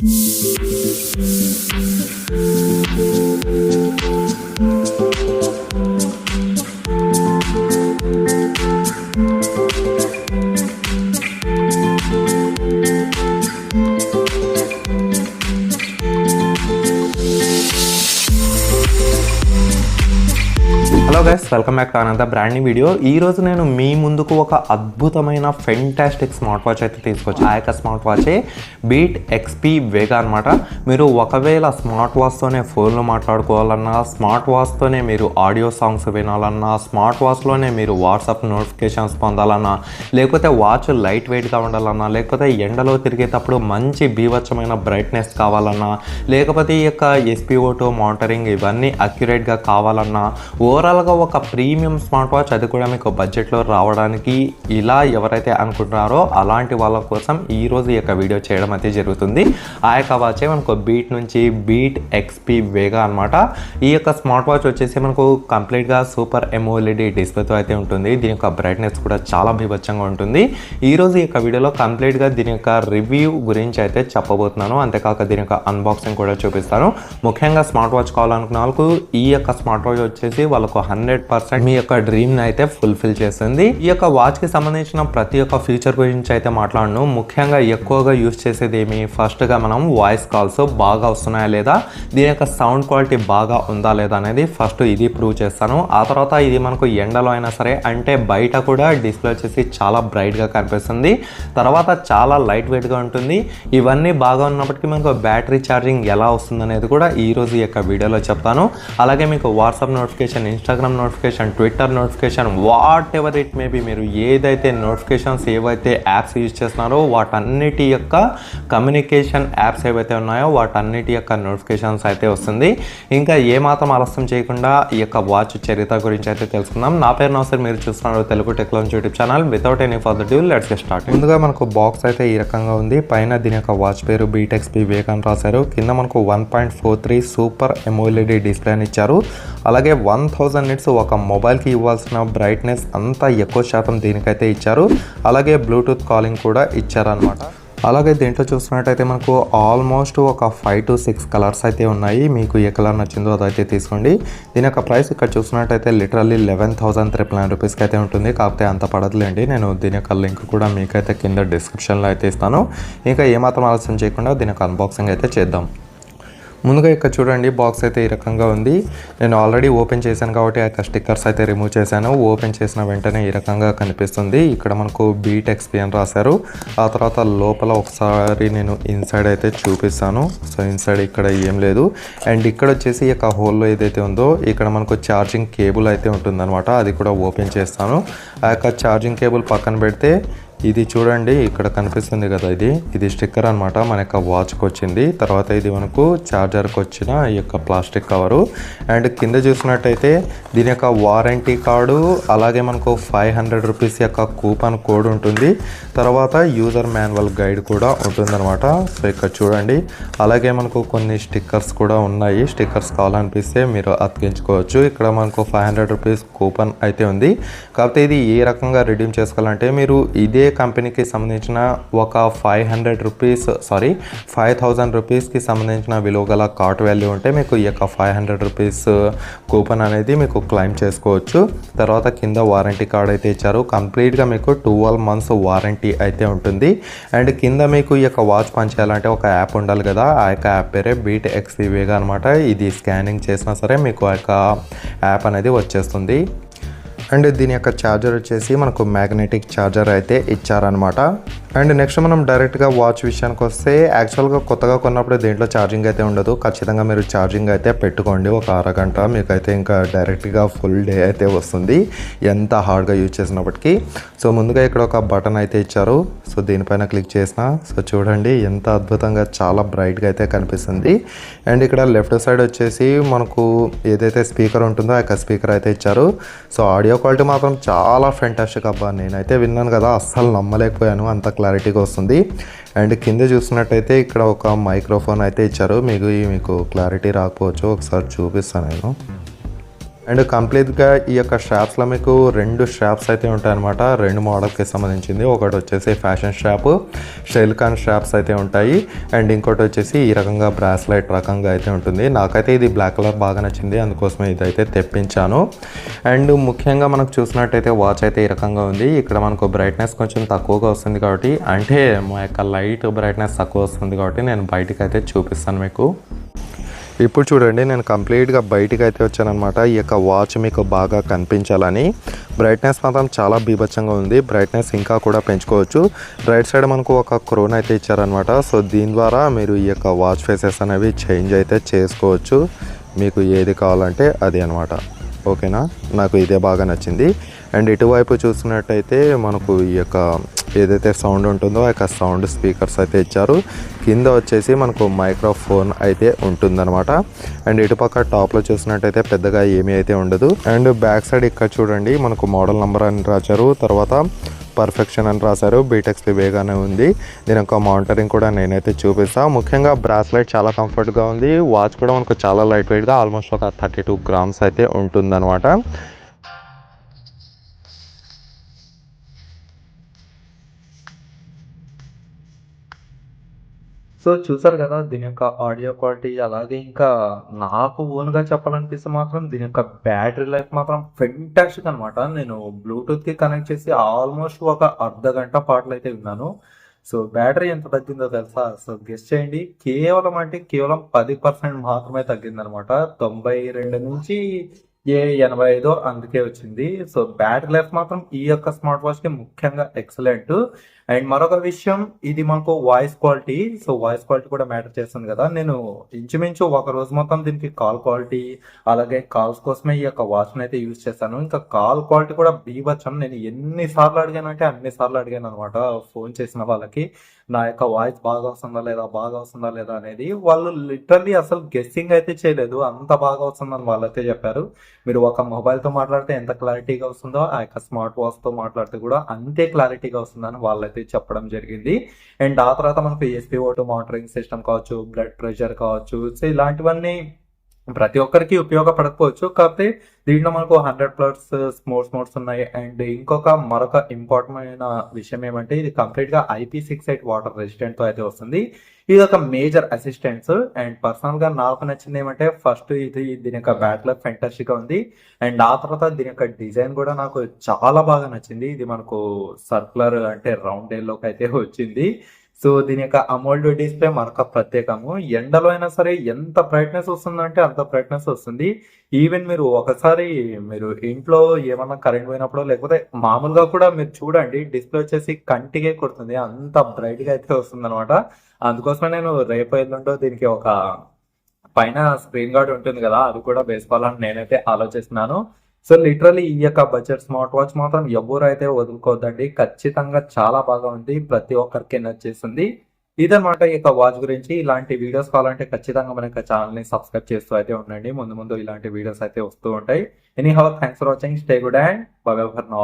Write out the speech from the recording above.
Thank you. Hello guys welcome back to Anantha brand video ఈ రోజు నేను మీ ముందుకు ఒక అద్భుతమైన ఫెంటాస్టిక్ స్మార్ట్ వాచ్ అయితే తీసుకొచ్చాను ఆ యొక్క స్మార్ట్ వాచే బీట్ ఎక్స్పీ వేగా అనమాట మీరు ఒకవేళ స్మార్ట్ వాచ్తోనే ఫోన్లో మాట్లాడుకోవాలన్నా స్మార్ట్ వాచ్తోనే మీరు ఆడియో సాంగ్స్ వినాలన్నా స్మార్ట్ వాచ్లోనే మీరు వాట్సాప్ నోటిఫికేషన్స్ పొందాలన్నా లేకపోతే వాచ్ లైట్ వెయిట్గా ఉండాలన్నా లేకపోతే ఎండలో తిరిగేటప్పుడు మంచి బీవచ్చమైన బ్రైట్నెస్ కావాలన్నా లేకపోతే ఈ యొక్క ఎస్పీఓటో మానిటరింగ్ ఇవన్నీ అక్యురేట్గా కావాలన్నా ఓవరాల్గా ఒక ప్రీమియం స్మార్ట్ వాచ్ అది కూడా మీకు బడ్జెట్లో రావడానికి ఇలా ఎవరైతే అనుకుంటున్నారో అలాంటి వాళ్ళ కోసం ఈ రోజు ఈ యొక్క వీడియో చేయడం అయితే జరుగుతుంది. ఆ యొక్క వాచే మనకు బీట్ నుంచి బీట్ ఎక్స్పీ వేగా అనమాట ఈ యొక్క స్మార్ట్ వాచ్ వచ్చేసి మనకు కంప్లీట్గా సూపర్ ఎమోలిడి డిస్ప్లేతో అయితే ఉంటుంది. దీని యొక్క బ్రైట్నెస్ కూడా చాలా బీభత్సంగా ఉంటుంది. ఈ రోజు ఈ యొక్క వీడియోలో కంప్లీట్గా దీని యొక్క రివ్యూ గురించి అయితే చెప్పబోతున్నాను. అంతేకాక దీని యొక్క అన్బాక్సింగ్ కూడా చూపిస్తాను. ముఖ్యంగా స్మార్ట్ వాచ్ కావాలనుకున్న వాళ్ళకు ఈ యొక్క స్మార్ట్ వాచ్ వచ్చేసి వాళ్ళకు హండ్రెడ్ పర్సెంట్ మీ యొక్క డ్రీమ్ అయితే ఫుల్ఫిల్ చేస్తుంది. ఈ యొక్క వాచ్కి సంబంధించిన ప్రతి ఒక్క ఫీచర్ గురించి అయితే మాట్లాడను. ముఖ్యంగా ఎక్కువగా యూస్ చేసేది ఏమి ఫస్ట్గా మనం వాయిస్ కాల్స్ బాగా వస్తున్నాయా లేదా? దీని యొక్క సౌండ్ క్వాలిటీ బాగా ఉందా లేదా అనేది ఫస్ట్ ఇది ప్రూవ్ చేస్తాను. ఆ తర్వాత ఇది మనకు ఎండలో అయినా సరే అంటే బయట కూడా డిస్ప్లే వచ్చేసి చాలా బ్రైట్గా కనిపిస్తుంది. తర్వాత చాలా లైట్ వెయిట్గా ఉంటుంది. ఇవన్నీ బాగా ఉన్నప్పటికీ మనకు బ్యాటరీ ఛార్జింగ్ ఎలా వస్తుంది అనేది కూడా ఈ రోజు ఈ యొక్క వీడియోలో చెప్తాను. అలాగే మీకు WhatsApp notification Instagram notification Twitter notification whatever it maybe మీరు ఏదైతే నోటిఫికేషన్స్ ఏవైతే యాప్స్ యూజ్ చేస్తున్నారో వాటన్నిటి యొక్క కమ్యూనికేషన్ యాప్స్ ఏవైతే ఉన్నాయో వాటన్నిటి యొక్క నోటిఫికేషన్స్ అయితే వస్తుంది. ఇంకా ఏమాత్రం ఆలస్యం చేయకుండా ఈ యొక్క వాచ్ చరిత్ర గురించి అయితే తెలుసుకుందాం. నా పేరు నౌసర్ మీరు చూస్తున్నారు Telugu technology YouTube channel without any further due let's get start ముందుగా మనకు బాక్స్ అయితే ఈ రకంగా ఉంది. పైన దీని యొక్క వాచ్ పేరు బీటెక్స్ బి అని రాశారు. కింద మనకు one point four three super AMOLED display అని ఇచ్చారు. అలాగే వన్ థౌజండ్ నిట్స్ ఒక మొబైల్కి ఇవ్వాల్సిన బ్రైట్నెస్ అంతా ఎక్కువ శాతం దీనికైతే ఇచ్చారు. అలాగే బ్లూటూత్ కాలింగ్ కూడా ఇచ్చారనమాట అలాగే దీంట్లో చూసుకున్నట్టయితే మనకు ఆల్మోస్ట్ ఒక ఫైవ్ టు సిక్స్ కలర్స్ అయితే ఉన్నాయి. మీకు ఏ కలర్ నచ్చిందో అదైతే తీసుకోండి. దీని యొక్క ప్రైస్ ఇక్కడ చూసుకున్నట్టయితే literally eleven thousand triple nine రూపీస్కి అయితే ఉంటుంది. కాకపోతే అంత పడదులేండి. నేను దీని యొక్క లింక్ కూడా మీకైతే కింద డిస్క్రిప్షన్లో అయితే ఇస్తాను. ఇంకా ఏమాత్రం ఆలస్యం చేయకుండా దీని యొక్క అన్బాక్సింగ్ అయితే చేద్దాం. ముందుగా ఇక్కడ చూడండి బాక్స్ అయితే ఈ రకంగా ఉంది. నేను ఆల్రెడీ ఓపెన్ చేశాను కాబట్టి ఆ యొక్క స్టిక్కర్స్ అయితే రిమూవ్ చేశాను. ఓపెన్ చేసిన వెంటనే ఈ రకంగా కనిపిస్తుంది. ఇక్కడ మనకు బీట్ ఎక్స్పీ అని రాశారు. ఆ తర్వాత లోపల ఒకసారి నేను ఇన్సైడ్ అయితే చూపిస్తాను. సో ఇన్సైడ్ ఇక్కడ ఏం లేదు. అండ్ ఇక్కడ వచ్చేసి ఈ యొక్క హోల్లో ఏదైతే ఉందో ఇక్కడ మనకు ఛార్జింగ్ కేబుల్ అయితే ఉంటుందన్నమాట. అది కూడా ఓపెన్ చేస్తాను. ఆ యొక్క ఛార్జింగ్ కేబుల్ పక్కన పెడితే ఇది చూడండి ఇక్కడ కనిపిస్తుంది కదా ఇది. ఇది స్టిక్కర్ అనమాట మన యొక్క వాచ్కి వచ్చింది తర్వాత ఇది మనకు ఛార్జర్కి వచ్చిన ఈ యొక్క ప్లాస్టిక్ కవరు. అండ్ కింద చూసినట్టయితే దీని యొక్క వారంటీ కార్డు అలాగే మనకు ఫైవ్ హండ్రెడ్ రూపీస్ యొక్క కూపన్ కోడ్ ఉంటుంది. తర్వాత యూజర్ మాన్యువల్ గైడ్ కూడా ఉంటుందన్నమాట. సో ఇక్కడ చూడండి అలాగే మనకు కొన్ని స్టిక్కర్స్ కూడా ఉన్నాయి. స్టిక్కర్స్ కావాలనిపిస్తే మీరు అతికించుకోవచ్చు. ఇక్కడ మనకు ఫైవ్ హండ్రెడ్ రూపీస్ కూపన్ అయితే ఉంది. కాకపోతే ఇది ఏ రకంగా రిడీమ్ చేసుకోవాలంటే మీరు ఇదే కంపెనీకి సంబంధించిన ఒక five hundred rupees sorry five thousand రూపీస్కి సంబంధించిన విలువ గల కార్ట్ వాల్యూ ఉంటే మీకు ఈ యొక్క ఫైవ్ హండ్రెడ్ రూపీస్ కూపన్ అనేది మీకు క్లైమ్ చేసుకోవచ్చు. తర్వాత కింద వారంటీ కార్డ్ అయితే ఇచ్చారు. కంప్లీట్గా మీకు ట్వెల్వ్ మంత్స్ వారంటీ అయితే ఉంటుంది. అండ్ కింద మీకు ఈ యొక్క వాచ్ పనిచేయాలంటే ఒక యాప్ ఉండాలి కదా. ఆ యొక్క యాప్ పేరే బీట్ ఎక్స్ వివేగా అనమాట. ఇది స్కానింగ్ చేసినా సరే మీకు ఆ యొక్క యాప్ అనేది వచ్చేస్తుంది. అండ్ దీని యొక్క ఛార్జర్ వచ్చేసి మనకు మ్యాగ్నెటిక్ ఛార్జర్ అయితే ఇచ్చారనమాట అండ్ నెక్స్ట్ మనం డైరెక్ట్గా వాచ్ విషయానికి వస్తే యాక్చువల్గా కొత్తగా కొన్నప్పుడు దీంట్లో ఛార్జింగ్ అయితే ఉండదు. ఖచ్చితంగా మీరు ఛార్జింగ్ అయితే పెట్టుకోండి. ఒక అరగంట మీకైతే ఇంకా డైరెక్ట్గా ఫుల్ డే అయితే వస్తుంది. ఎంత హార్డ్గా యూజ్ చేసినప్పటికీ. సో ముందుగా ఇక్కడ ఒక బటన్ అయితే ఇచ్చారు. సో దీనిపైన క్లిక్ చేసిన. సో చూడండి ఎంత అద్భుతంగా చాలా బ్రైట్గా అయితే కనిపిస్తుంది. అండ్ ఇక్కడ లెఫ్ట్ సైడ్ వచ్చేసి మనకు ఏదైతే స్పీకర్ ఉంటుందో ఆ యొక్క స్పీకర్ అయితే ఇచ్చారు. సో ఆడియో క్వాలిటీ మాత్రం చాలా ఫెంటాస్టిక్ అబ్బా. నేనైతే విన్నాను కదా అస్సలు నమ్మలేకపోయాను. అంత క్లారిటీగా వస్తుంది. అండ్ కింద చూసినట్టయితే ఇక్కడ ఒక మైక్రోఫోన్ అయితే ఇచ్చారు. మీకు మీకు క్లారిటీ రాకపోవచ్చు. ఒకసారి చూపిస్తాను నేను. అండ్ కంప్లీట్గా ఈ యొక్క షాప్స్లో మీకు రెండు షాప్స్ అయితే ఉంటాయన్నమాట. రెండు మోడల్కి సంబంధించింది. ఒకటి వచ్చేసి ఫ్యాషన్ షాప్ షెల్కాన్ షాప్స్ అయితే ఉంటాయి. అండ్ ఇంకోటి వచ్చేసి ఈ రకంగా బ్రాస్లైట్ రకంగా అయితే ఉంటుంది. నాకైతే ఇది బ్లాక్ కలర్ బాగా నచ్చింది. అందుకోసమే ఇదైతే తెప్పించాను. అండ్ ముఖ్యంగా మనకు చూసినట్టయితే వాచ్ అయితే ఈ రకంగా ఉంది. ఇక్కడ మనకు బ్రైట్నెస్ కొంచెం తక్కువగా వస్తుంది కాబట్టి అంటే మా యొక్క లైట్ బ్రైట్నెస్ తక్కువ వస్తుంది కాబట్టి నేను బయటకు అయితే చూపిస్తాను మీకు. ఇప్పుడు చూడండి నేను కంప్లీట్గా బయటికి అయితే వచ్చానమాట ఈ యొక్క వాచ్ మీకు బాగా కనిపించాలని. బ్రైట్నెస్ మాత్రం చాలా బీభత్సంగా ఉంది. బ్రైట్నెస్ ఇంకా కూడా పెంచుకోవచ్చు. రైట్ సైడ్ మనకు ఒక క్రోన్ అయితే ఇచ్చారనమాట సో దీని ద్వారా మీరు ఈ యొక్క వాచ్ ఫేసెస్ అనేవి చేంజ్ అయితే చేసుకోవచ్చు. మీకు ఏది కావాలంటే అది అనమాట ఓకేనా? నాకు ఇదే బాగా నచ్చింది. అండ్ ఇటువైపు చూసినట్టయితే మనకు ఈ యొక్క ఏదైతే సౌండ్ ఉంటుందో ఆ యొక్క సౌండ్ స్పీకర్స్ అయితే ఇచ్చారు. కింద వచ్చేసి మనకు మైక్రోఫోన్ అయితే ఉంటుందన్నమాట. అండ్ ఇటుపక్క టాప్లో చూసినట్టయితే పెద్దగా ఏమీ అయితే ఉండదు. అండ్ బ్యాక్ సైడ్ ఇక్కడ చూడండి మనకు మోడల్ నెంబర్ అని రాశారు. తర్వాత పర్ఫెక్షన్ అని రాశారు. బీటెక్స్ వేగానే ఉంది. దీని యొక్క మానిటరింగ్ కూడా నేనైతే చూపిస్తాను ముఖ్యంగా బ్రాస్లైట్ చాలా కంఫర్ట్గా ఉంది. వాచ్ కూడా మనకు చాలా లైట్ వెయిట్గా ఆల్మోస్ట్ ఒక థర్టీ టూ గ్రామ్స్ అయితే ఉంటుందన్నమాట. సో చూసారు కదా దీని యొక్క ఆడియో క్వాలిటీ అలాగే ఇంకా నాకు ఓన్గా చెప్పాలనిపిస్తే మాత్రం దీని యొక్క బ్యాటరీ లైఫ్ మాత్రం ఫెంటాస్టిక్ అనమాట నేను బ్లూటూత్కి కనెక్ట్ చేసి ఆల్మోస్ట్ ఒక అర్ధ గంట పాటలు అయితే విన్నాను. సో బ్యాటరీ ఎంత తగ్గిందో తెలుసా? సో గెస్ట్ చేయండి. కేవలం అంటే కేవలం పది పర్సెంట్ మాత్రమే తగ్గిందనమాట తొంభై రెండు నుంచి ఏ ఎనభై ఐదో అందుకే వచ్చింది. సో బ్యాటరీ లైఫ్ మాత్రం ఈ యొక్క స్మార్ట్ వాచ్కి ముఖ్యంగా ఎక్సలెంట్. అండ్ మరొక విషయం ఇది మనకు voice quality. So voice quality కూడా మ్యాటర్ చేస్తుంది కదా. నేను ఇంచుమించు ఒక రోజు మొత్తం దీనికి కాల్ క్వాలిటీ అలాగే కాల్స్ కోసమే ఈ యొక్క వాచ్ అయితే యూజ్ చేశాను. ఇంకా కాల్ క్వాలిటీ కూడా బీవచ్చం నేను ఎన్ని సార్లు అడిగాను అంటే అన్ని సార్లు అడిగాను అనమాట ఫోన్ చేసిన వాళ్ళకి. నా యొక్క వాయిస్ బాగా వస్తుందా లేదా బాగా వస్తుందా లేదా అనేది వాళ్ళు లిటరల్లీ అసలు గెస్సింగ్ అయితే చేయలేదు. అంత బాగా వస్తుందని వాళ్ళైతే చెప్పారు. మీరు ఒక మొబైల్తో మాట్లాడితే ఎంత క్లారిటీగా వస్తుందో ఆ యొక్క స్మార్ట్ వాచ్తో మాట్లాడితే కూడా అంతే క్లారిటీగా వస్తుందని వాళ్ళైతే చెప్పడం జరిగింది. అండ్ ఆ తర్వాత మనకు SP O two monitoring system కావచ్చు బ్లడ్ ప్రెషర్ కావచ్చు సో ఇలాంటివన్నీ ప్రతి ఒక్కరికి ఉపయోగపడకపోవచ్చు. కాకపోతే దీంట్లో మనకు హండ్రెడ్ ప్లస్ స్మోర్ట్స్ మోడ్స్ ఉన్నాయి. అండ్ ఇంకొక మరొక ఇంపార్టెంట్ విషయం ఏమంటే ఇది కంప్లీట్గా ఐపీ సిక్స్ ఎయిట్ వాటర్ రెసిస్టెంట్తో అయితే వస్తుంది. ఇది ఒక మేజర్ అసిస్టెన్స్ అండ్ పర్సనల్గా నాకు నచ్చింది ఏమంటే ఫస్ట్ ఇది దీని యొక్క బ్యాటరీ ఫెంటాస్టిక్గా ఉంది. అండ్ ఆ తర్వాత దీని యొక్క డిజైన్ కూడా నాకు చాలా బాగా నచ్చింది. ఇది మనకు సర్కులర్ అంటే రౌండ్లోకి అయితే వచ్చింది. సో దీని యొక్క అమోల్డ్ డిస్ప్లే మరొక ప్రత్యేకము. ఎండలో అయినా సరే ఎంత బ్రైట్నెస్ వస్తుందంటే అంత బ్రైట్నెస్ వస్తుంది. ఈవెన్ మీరు ఒకసారి మీరు ఇంట్లో ఏమన్నా కరెంట్ పోయినప్పుడు లేకపోతే మామూలుగా కూడా మీరు చూడండి డిస్ప్లే వచ్చేసి కంటికే కొడుతుంది. అంత బ్రైట్గా అయితే వస్తుంది అనమాట అందుకోసమే నేను రేపు ఎల్లుండో దీనికి ఒక పైన స్క్రీన్ గార్డ్ ఉంటుంది కదా అది కూడా వేసుకోవాలని నేనైతే ఆలోచిస్తున్నాను. సో లిటరలీ ఈ యొక్క బడ్జెట్ స్మార్ట్ వాచ్ మాత్రం ఎవరైతే వదులుకోవద్దండి ఖచ్చితంగా చాలా బాగా ఉంది ప్రతి ఒక్కరికి నచ్చేస్తుంది. ఇదన్నమాట ఈ యొక్క వాచ్ గురించి. ఇలాంటి వీడియోస్ కావాలంటే ఖచ్చితంగా మన యొక్క ఛానల్ని సబ్స్క్రైబ్ చేస్తూ అయితే ఉండండి. ముందు ముందు ఇలాంటి వీడియోస్ అయితే వస్తూ ఉంటాయి. Anyhow thanks for watching stay good and bye for now